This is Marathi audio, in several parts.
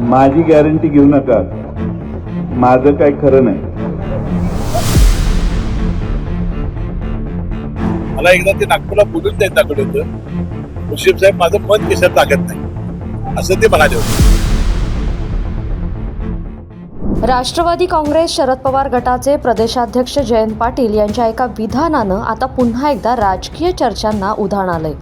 माझी गॅरंटी घेऊ नका. माझं काय खरं नाही. मला एकदा ते नागपूरला बोलून द्यायचं दाखवलं होतं मुश्रीफ साहेब माझं मन कशात लागत नाही. असं ते म्हणाले होते. राष्ट्रवादी काँग्रेस शरद पवार गटाचे प्रदेशाध्यक्ष जयंत पाटील यांच्या एका विधानानं आता पुन्हा एकदा राजकीय चर्चांना उधाण आलंय.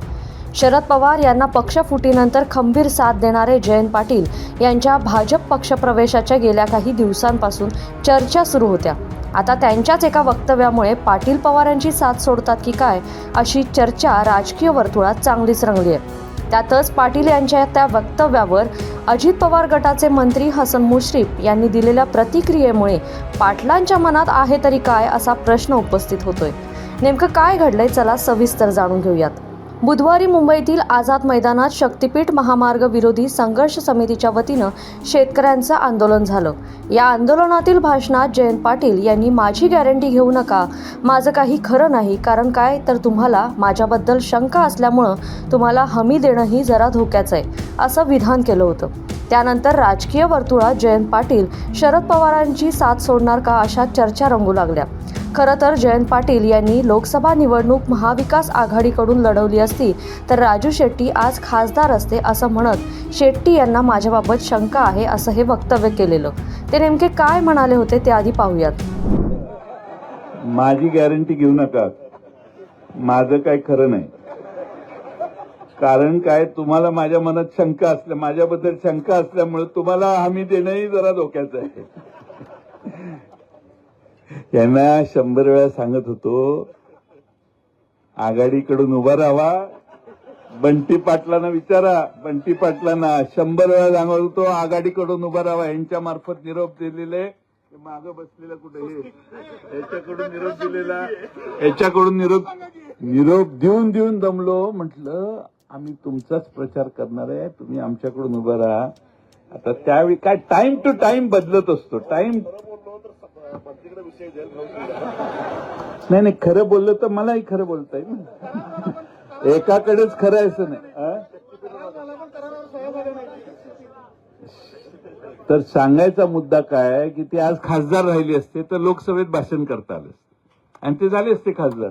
शरद पवार यांना पक्षफुटीनंतर खंबीर साथ देणारे जयंत पाटील यांच्या भाजप पक्षप्रवेशाच्या गेल्या काही दिवसांपासून चर्चा सुरू होत्या. आता त्यांच्याच एका वक्तव्यामुळे पाटील पवारांची साथ सोडतात की काय अशी चर्चा राजकीय वर्तुळात चांगलीच रंगली आहे. त्यातच पाटील यांच्या त्या वक्तव्यावर अजित पवार गटाचे मंत्री हसन मुश्रीफ यांनी दिलेल्या प्रतिक्रियेमुळे पाटलांच्या मनात आहे तरी काय असा प्रश्न उपस्थित होतोय. नेमकं काय घडलंय चला सविस्तर जाणून घेऊयात. बुधवारी मुंबईतील आझाद मैदानात शक्तीपीठ महामार्ग विरोधी संघर्ष समितीच्या वतीनं शेतकऱ्यांचं आंदोलन झालं. या आंदोलनातील भाषणात जयंत पाटील यांनी माझी गॅरंटी घेऊ नका. माझं काही खरं नाही. कारण काय? तर तुम्हाला माझ्याबद्दल शंका असल्यामुळं तुम्हाला हमी देणंही जरा धोक्याचं आहे असं विधान केलं होतं. त्यानंतर राजकीय वर्तुळात जयंत पाटील शरद पवारांची साथ सोडणार का? अशा चर्चा रंगू लागल्या. खरं तर जयंत पाटील यांनी लोकसभा निवडणूक महाविकास आघाडीकडून लढवली असती तर राजू शेट्टी आज खासदार असते असं म्हणत शेट्टी यांना माझ्याबाबत शंका आहे असं हे वक्तव्य केलेलं. ते नेमके काय म्हणाले होते ते आधी पाहूयात. माझी गॅरंटी घेऊ नका. माझं काय खरं नाही. कारण काय तुम्हाला माझ्या मनात शंका असल्या माझ्याबद्दल शंका असल्यामुळे तुम्हाला हमी देणंही जरा धोक्याचं आहे. यांना शंभर वेळा सांगत होतो आघाडीकडून उभा राहावा बंटी पाटलांना विचारा बंटी पाटलांना शंभर वेळा सांगत होतो आघाडीकडून उभा राहावा यांच्या मार्फत निरोप दिलेले माग बसलेला कुठे याच्याकडून निरोप दिलेला. याच्याकडून निरोप निरोप देऊन देऊन दमलो म्हटलं आम्ही तुमचाच प्रचार करणार आहे तुम्ही आमच्याकडून उभं राहा. आता त्यावेळी काय टाइम टू टाइम बदलत असतो. टाइम नाही नाही खरं बोललं तर मलाही खरं बोलता येईल. एकाकडेच खरं आहे असं नाही. तर सांगायचा मुद्दा काय की ते आज खासदार राहिली असते तर लोकसभेत भाषण करता आलं असते. आणि ते झाले असते खासदार.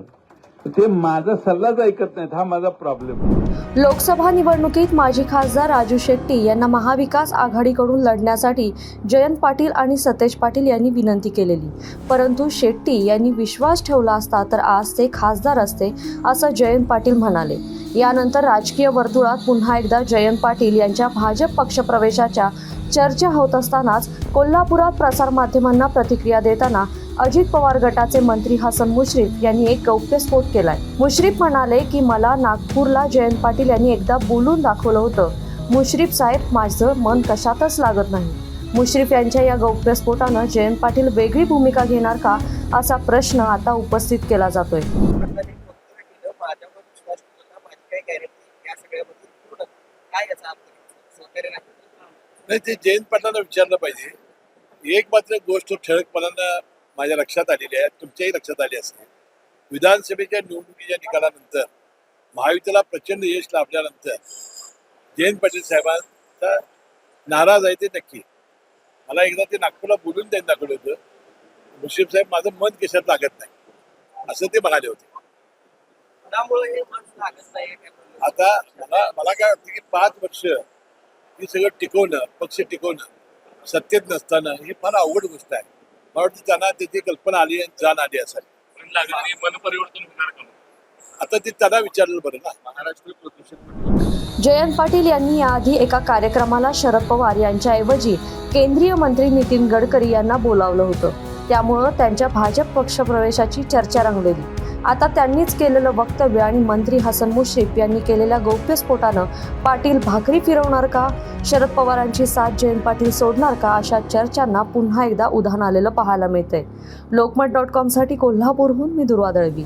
ते माझा सल्लाच ऐकत नाहीत. हा माझा प्रॉब्लेम लोकसभा निवडणुकीत माजी खासदार राजू शेट्टी यांना महाविकास आघाडीकडून लढण्यासाठी जयंत पाटील आणि सतेज पाटील यांनी विनंती केलेली. परंतु शेट्टी यांनी विश्वास ठेवला असता तर आज ते खासदार असते असं जयंत पाटील म्हणाले. यानंतर राजकीय वर्तुळात पुन्हा एकदा जयंत पाटील यांच्या भाजप पक्षप्रवेशाच्या चर्चा होत असतानाच कोल्हापुरात प्रसारमाध्यमांना प्रतिक्रिया देताना अजित पवार गटाचे मंत्री हसन मुश्रीफ यांनी एक गौप्यस्फोट केलाय. मुश्रीफ म्हणाले की मला नागपूरला जयंत पाटील यांनी एकदा बोलून दाखवलं होतं. मुश्रीफ साहेब माझं मन कशातच लागत नाही. मुश्रीफ यांच्या या गौप्यस्फोटानं जयंत पाटील वेगळी भूमिका घेणार का असा प्रश्न आता उपस्थित केला जातोय. एक नाही नाही ते जयंत पाटलांना विचारलं पाहिजे. एक मात्र गोष्ट ठळकपणानं माझ्या लक्षात आलेली आहे तुमच्याही लक्षात आली असेल. विधानसभेच्या निवडणुकीच्या निकालानंतर महायुतीला प्रचंड यश लाभल्यानंतर जयंत पाटील साहेबांचा नाराज आहे ते नक्की. मला एकदा ते नागपूरला बोलून द्यायला दाखवलं होतं. मुश्रीफ साहेब माझं मन कशात लागत नाही? असं ते म्हणाले होते. हे. आता मला मला काय वाटतं की पाच वर्ष हे सगळं टिकवणं पक्ष टिकवणं सत्तेत नसताना ही फार अवघड गोष्ट आहे. मला वाटतं त्यांना त्याची कल्पना आली आणि जाण आली असावी. मन परिवर्तन होणार का? आता ते त्यांना विचारलं बरं ना. महाराष्ट्र प्रदूषण जयंत पाटील यांनी याआधी एका कार्यक्रमाला शरद पवार यांच्याऐवजी केंद्रीय मंत्री नितीन गडकरी यांना बोलावलं होतं. त्यामुळं त्यांच्या भाजप पक्षप्रवेशाची चर्चा रंगलेली. आता त्यांनीच केलेलं वक्तव्य आणि मंत्री हसन मुश्रीफ यांनी केलेल्या गौप्यस्फोटानं पाटील भाकरी फिरवणार का? शरद पवारांची साथ जयंत पाटील सोडणार का? अशा चर्चांना पुन्हा एकदा उधाण आलेलं पाहायला मिळतंय. लोकमत डॉट कॉमसाठी कोल्हापूरहून मी दुर्वा दळवी.